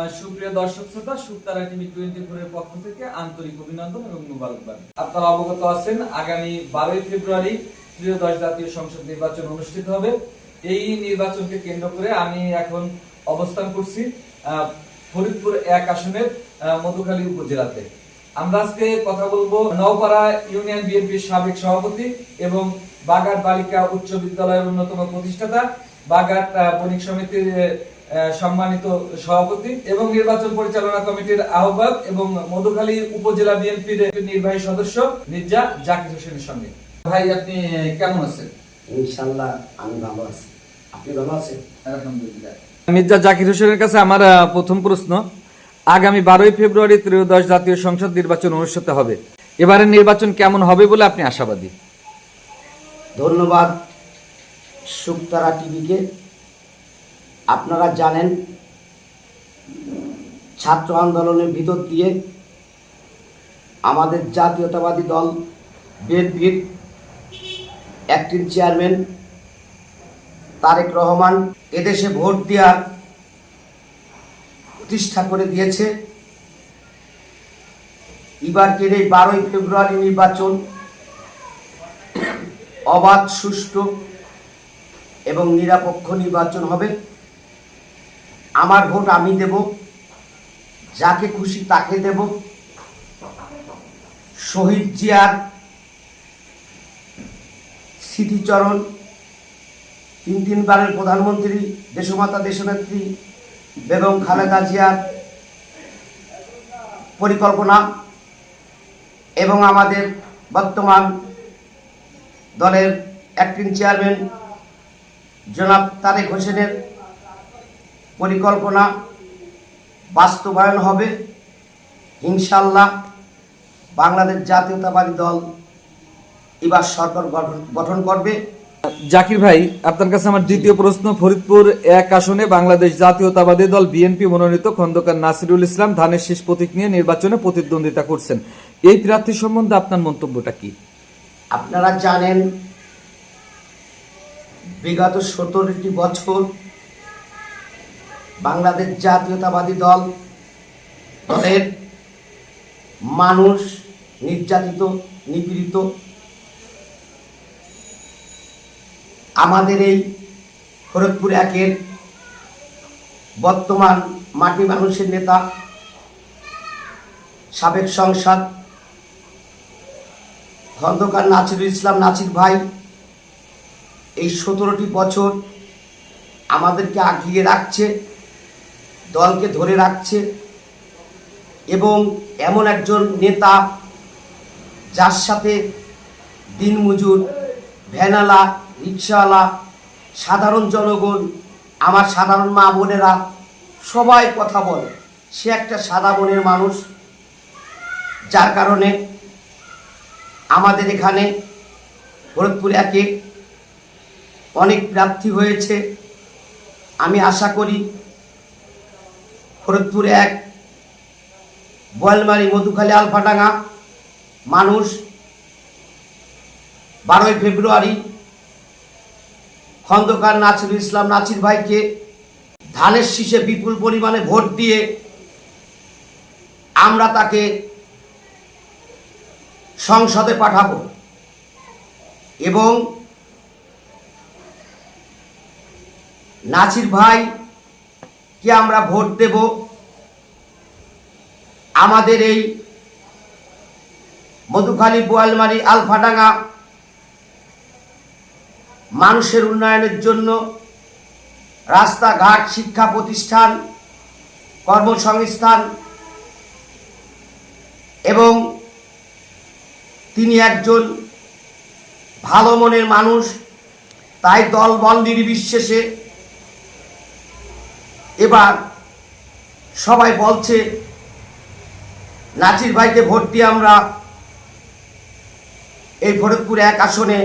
সুপ্রিয় দর্শক শ্রোতা সুপ্তারা টিভি টোয়েন্টি ফোর এর পক্ষ থেকে আন্তরিক অভিনন্দন এবং মুবারকবাদ। আপনারা অবগত আছেন, আগামী বারোই ফেব্রুয়ারি জাতীয় সংসদ নির্বাচন অনুষ্ঠিত হবে। এই নির্বাচনকে কেন্দ্র করে আমি এখন অবস্থান করছি ফরিদপুর এক আসনের মধুখালী উপজেলাতে। আমরা আজকে কথা বলব নওপাড়া ইউনিয়ন বিএনপির সাবেক সভাপতি এবং বাগাট বালিকা উচ্চ বিদ্যালয়ের অন্যতম প্রতিষ্ঠাতা। বাগাট বণিক সমিতির সম্মানিত সভাপতি এবং নির্বাচন পরিচালনা কমিটির আহ্বায়ক এবং মধুখালী উপজেলা বিএনপির নির্বাহী সদস্য মির্জা জাকির হোসেনের সঙ্গে। ভাই আপনি কেমন আছেন? ইনশাল্লাহ আমি ভালো আছি। আপনি ভালো আছেন? আলহামদুলিল্লাহ। মির্জা জাকির হোসেনের কাছে আমার প্রথম প্রশ্ন আগামী বারোই ফেব্রুয়ারি ত্রয়োদশ জাতীয় সংসদ নির্বাচন অনুষ্ঠিত হবে। এবারের নির্বাচন কেমন হবে বলে আপনি আশাবাদী? ধন্যবাদ সুক্তারা টিভিকে। আপনারা জানেন, ছাত্র আন্দোলনের ভিতর দিয়ে আমাদের জাতীয়তাবাদী দল বিএনপির অ্যাক্টিং চেয়ারম্যান তারেক রহমান এদেশে ভোট দেওয়ার প্রতিষ্ঠা করে দিয়েছে। এবারকের এই বারোই ফেব্রুয়ারি নির্বাচন। অবাধ, সুষ্ঠু এবং নিরপেক্ষ নির্বাচন হবে। আমার ভোট আমি দেব, যাকে খুশি তাকে দেব। শহীদ জিয়ার স্মৃতিচরণ, তিন তিনবারের প্রধানমন্ত্রী, দেশমাতা, দেশনেত্রী বেগম খালেদা জিয়ার পরিকল্পনা এবং আমাদের বর্তমান দলের অ্যাক্টিং চেয়ারম্যান জনাব তারেক হোসেনের পরিকল্পনা বাস্তবায়ন হবে। ইনশাল্লাহ বাংলাদেশ জাতীয়তাবাদী দল এবার সরকার গঠন গঠন করবে। জাকির ভাই আপনার কাছে আমার দ্বিতীয় প্রশ্ন। ফরিদপুর এক আসনে বাংলাদেশ জাতীয়তাবাদী দল বিএনপি মনোনীত খন্দকার নাসিরুল ইসলাম ধানের শেষ প্রতীক নিয়ে নির্বাচনে প্রতিদ্বন্দ্বিতা করছেন। এই প্রার্থী সম্বন্ধে আপনার মন্তব্যটা কি? আপনারা জানেন বিগত সতেরোটি বছর বাংলাদেশ জাতীয়তাবাদী দল, দলের মানুষ, নির্যাতিত, নিপীড়িত। আমাদের এই খড়গপুর একের বর্তমান মাটি মানুষের নেতা, সাবেক সংসদ খন্দকার নাসিরুল ইসলাম নাসির ভাই, এই সতেরোটি বছর আমাদেরকে আগিয়ে রাখছে। দলকে ধরে রাখছে এবং এমন একজন নেতা যার সাথে দিনমজুর, ভ্যানালা রিক্সাওয়ালা সাধারণ জনগণ, আমার সাধারণ মা বোনেরা সবাই কথা বলে। সে একটা সাদা মনের মানুষ। যার কারণে আমাদের এখানে ভরতপুর একে অনেক প্রার্থী হয়েছে। আমি আশা করি ফরিদপুর এক, বয়লমারি, মধুখালী, আলফাডাঙ্গা। মানুষ বারোই ফেব্রুয়ারি খন্দকার নাসিরুল ইসলাম নাসির ভাইকে ধানের শীষে বিপুল পরিমাণে ভোট দিয়ে আমরা তাকে সংসদে পাঠাবো এবং নাসির ভাই কে আমরা ভোট দেব? আমাদের এই মধুখালী বোয়ালমারি আলফাডাঙ্গা মানুষের উন্নয়নের জন্য রাস্তাঘাট, শিক্ষা প্রতিষ্ঠান, কর্মসংস্থান এবং তিনি একজন ভালো মনের মানুষ, তাই দল বল নির্বিশেষে এবার সবাই বলছে নাচির ভাইকে ভোট দিয়ে আমরা এই ফরিদপুর এক আসনে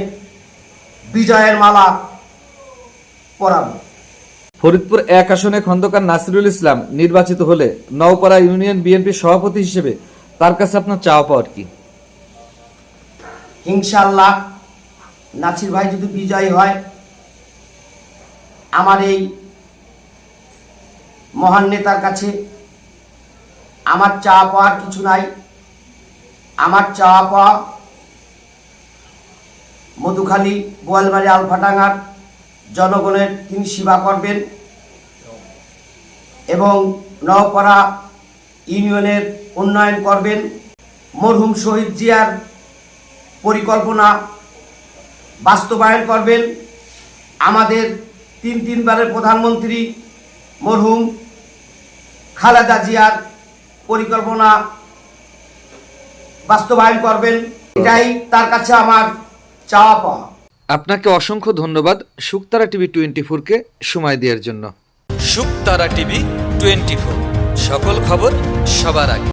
বিজয়ের মালা পরাবো। ফরিদপুর এক আসনে খন্দকার নাসিরুল ইসলাম নির্বাচিত হলে নওপাড়া ইউনিয়ন বিএনপির সভাপতি হিসেবে তার কাছে আপনার চাওয়া পাওয়ার কি? ইনশাল্লাহ নাসির ভাই যদি বিজয়ী হয় আমার এই মহান নেতার কাছে, আমার চা পাওয়ার কিছু নাই। আমার চা পাওয়া মধুখালী, বোয়ালবাড়ি আলফাটাঙ্গার জনগণের তিনি সেবা করবেন এবং নওপাড়া ইউনিয়নের উন্নয়ন করবেন। মরহুম শহীদ জিয়ার পরিকল্পনা বাস্তবায়ন করবেন। আমাদের তিন তিনবারের প্রধানমন্ত্রী মরহুম খালেদা জিয়ার পরিকল্পনা বাস্তবায়ন করবেন এটাই তার কাছে আমার চাওয়া পাওয়া। আপনাকে অসংখ্য ধন্যবাদ সুক্তারা টিভি টোয়েন্টি ফোরকে সময় দেওয়ার জন্য। শুকতারা টিভি টোয়েন্টি ফোর সকল খবর সবার আগে।